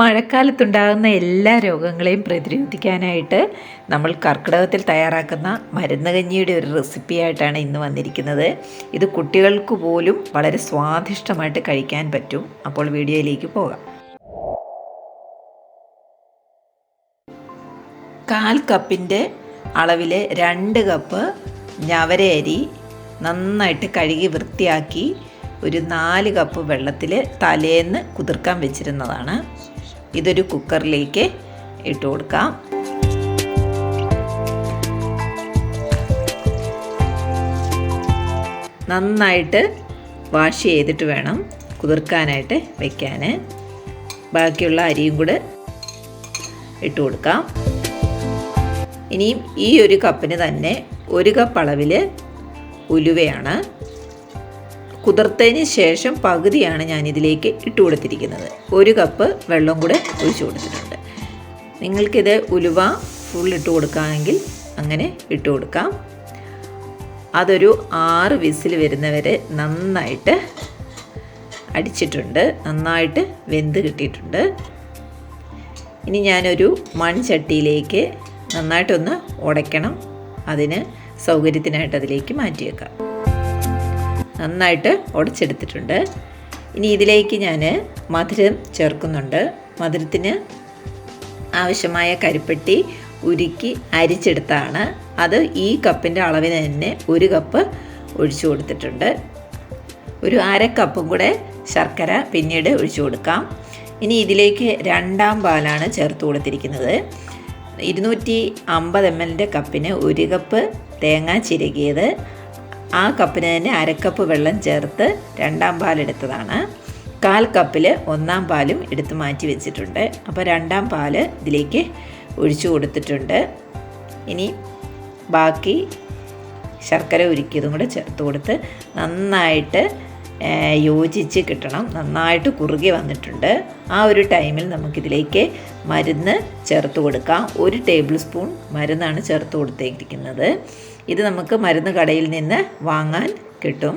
മഴക്കാലത്തുണ്ടാകുന്ന എല്ലാ രോഗങ്ങളെയും പ്രതിരോധിക്കാനായിട്ട് നമ്മൾ കർക്കിടകത്തിൽ തയ്യാറാക്കുന്ന മരുന്ന് കഞ്ഞിയുടെ ഒരു റെസിപ്പിയായിട്ടാണ് ഇന്ന് വന്നിരിക്കുന്നത്. ഇത് കുട്ടികൾക്ക് പോലും വളരെ സ്വാദിഷ്ടമായിട്ട് കഴിക്കാൻ പറ്റും. അപ്പോൾ വീഡിയോയിലേക്ക് പോകാം. കാൽ കപ്പിന്റെ അളവിൽ രണ്ട് കപ്പ് ഞവര അരി നന്നായിട്ട് കഴുകി വൃത്തിയാക്കി ഒരു നാല് കപ്പ് വെള്ളത്തിൽ തലേന്ന് കുതിർക്കാൻ വെച്ചിരുന്നതാണ്. ഇതൊരു കുക്കറിലേക്ക് ഇട്ട് കൊടുക്കാം. നന്നായിട്ട് വാഷ് ചെയ്തിട്ട് വേണം കുതിർക്കാനായിട്ട് വെക്കാൻ ബാക്കിയുള്ള അരിയും കൂടെ ഇട്ട് കൊടുക്കാം. ഇനിയും ഈ ഒരു കപ്പിന് തന്നെ ഒരു കപ്പ് അളവിൽ ഉലുവയാണ് കുതിർത്തതിന് ശേഷം പകുതിയാണ് ഞാൻ ഇതിലേക്ക് ഇട്ട് കൊടുത്തിരിക്കുന്നത്. ഒരു കപ്പ് വെള്ളം കൂടെ ഒഴിച്ചു കൊടുത്തിട്ടുണ്ട്. നിങ്ങൾക്കിത് ഉലുവ ഫുൾ ഇട്ട് കൊടുക്കാമെങ്കിൽ അങ്ങനെ ഇട്ട് കൊടുക്കാം. അതൊരു ആറ് വിസിൽ വരുന്നവരെ നന്നായിട്ട് അടിച്ചിട്ടുണ്ട്. നന്നായിട്ട് വെന്ത് കിട്ടിയിട്ടുണ്ട്. ഇനി ഞാനൊരു മൺചട്ടിയിലേക്ക് നന്നായിട്ടൊന്ന് ഉടയ്ക്കണം. അതിന് സൗകര്യത്തിനായിട്ട് അതിലേക്ക് മാറ്റി വെക്കാം നന്നായിട്ട് ഉടച്ചെടുത്തിട്ടുണ്ട്. ഇനി ഇതിലേക്ക് ഞാൻ മധുരം ചേർക്കുന്നുണ്ട്. മധുരത്തിന് ആവശ്യമായ കരിപ്പെട്ടി ഉരുക്കി അരിച്ചെടുത്താണ്. അത് ഈ കപ്പിന്റെ അളവിന് തന്നെ ഒരു കപ്പ് ഒഴിച്ചു കൊടുത്തിട്ടുണ്ട്. ഒരു അര കപ്പും കൂടെ ശർക്കര പിന്നീട് ഒഴിച്ചു കൊടുക്കാം. ഇനി ഇതിലേക്ക് രണ്ടാം പാലാണ് ചേർത്ത് കൊടുത്തിരിക്കുന്നത്. ഇരുന്നൂറ്റി അമ്പത് എം എല്ലിന്റെ കപ്പിന് ഒരു കപ്പ് തേങ്ങ ചിരകിയത്. ആ കപ്പിന് തന്നെ അരക്കപ്പ് വെള്ളം ചേർത്ത് രണ്ടാം പാലെടുത്തതാണ് കാൽ കപ്പിൽ ഒന്നാം പാലും എടുത്ത് മാറ്റി വെച്ചിട്ടുണ്ട്. അപ്പോൾ രണ്ടാം പാൽ ഇതിലേക്ക് ഒഴിച്ചു കൊടുത്തിട്ടുണ്ട്. ഇനി ബാക്കി ശർക്കര ഉരുക്കിയതും കൂടെ ചേർത്ത് കൊടുത്ത് നന്നായിട്ട് യോജിച്ച് കിട്ടണം. നന്നായിട്ട് കുറുകി വന്നിട്ടുണ്ട്. ആ ഒരു ടൈമിൽ നമുക്കിതിലേക്ക് മരുന്ന് ചേർത്ത് കൊടുക്കാം. ഒരു ടേബിൾ സ്പൂൺ മരുന്നാണ് ചേർത്ത് കൊടുത്തേക്കുന്നത്. ഇത് നമുക്ക് മരുന്ന് കടയിൽ നിന്ന് വാങ്ങാൻ കിട്ടും.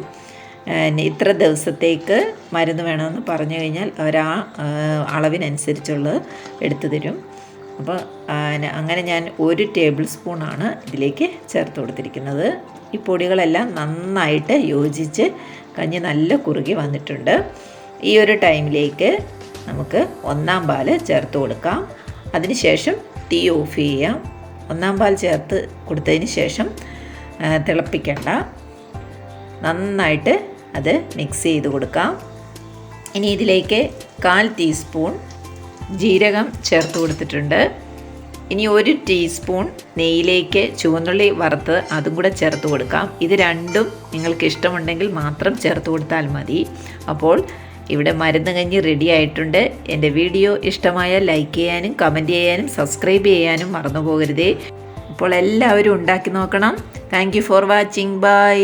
ഇത്ര ദിവസത്തേക്ക് മരുന്ന് വേണമെന്ന് പറഞ്ഞു കഴിഞ്ഞാൽ അവർ ആ അളവിനനുസരിച്ചുള്ളത് എടുത്തു തരും. അപ്പോൾ അങ്ങനെ ഞാൻ ഒരു ടേബിൾ സ്പൂണാണ് ഇതിലേക്ക് ചേർത്ത് കൊടുത്തിരിക്കുന്നത്. ഈ പൊടികളെല്ലാം നന്നായിട്ട് യോജിച്ച് കഞ്ഞി നല്ല കുറുകി വന്നിട്ടുണ്ട്. ഈ ഒരു ടൈമിലേക്ക് നമുക്ക് ഒന്നാം പാൽ ചേർത്ത് കൊടുക്കാം. അതിനുശേഷം തീ ഓഫ് ചെയ്യാം. ഒന്നാം പാൽ ചേർത്ത് കൊടുത്തതിന് ശേഷം തിളപ്പിക്കണ്ട. നന്നായിട്ട് അത് മിക്സ് ചെയ്ത് കൊടുക്കാം. ഇനി ഇതിലേക്ക് കാൽ ടീസ്പൂൺ ജീരകം ചേർത്ത് കൊടുത്തിട്ടുണ്ട്. ഇനി ഒരു ടീസ്പൂൺ നെയ്യിലേക്ക് ചുവന്നുള്ളി വറുത്ത് അതും കൂടെ ചേർത്ത് കൊടുക്കാം. ഇത് രണ്ടും നിങ്ങൾക്ക് ഇഷ്ടമുണ്ടെങ്കിൽ മാത്രം ചേർത്ത് കൊടുത്താൽ മതി. അപ്പോൾ ഇവിടെ മരുന്ന് കഞ്ഞി റെഡി ആയിട്ടുണ്ട്. എന്റെ വീഡിയോ ഇഷ്ടമായാൽ ലൈക്ക് ചെയ്യാനും കമന്റ് ചെയ്യാനും സബ്സ്ക്രൈബ് ചെയ്യാനും മറന്നു പോകരുതേ അപ്പോൾ എല്ലാവരും ഉണ്ടാക്കി നോക്കണം. Thank for watching bye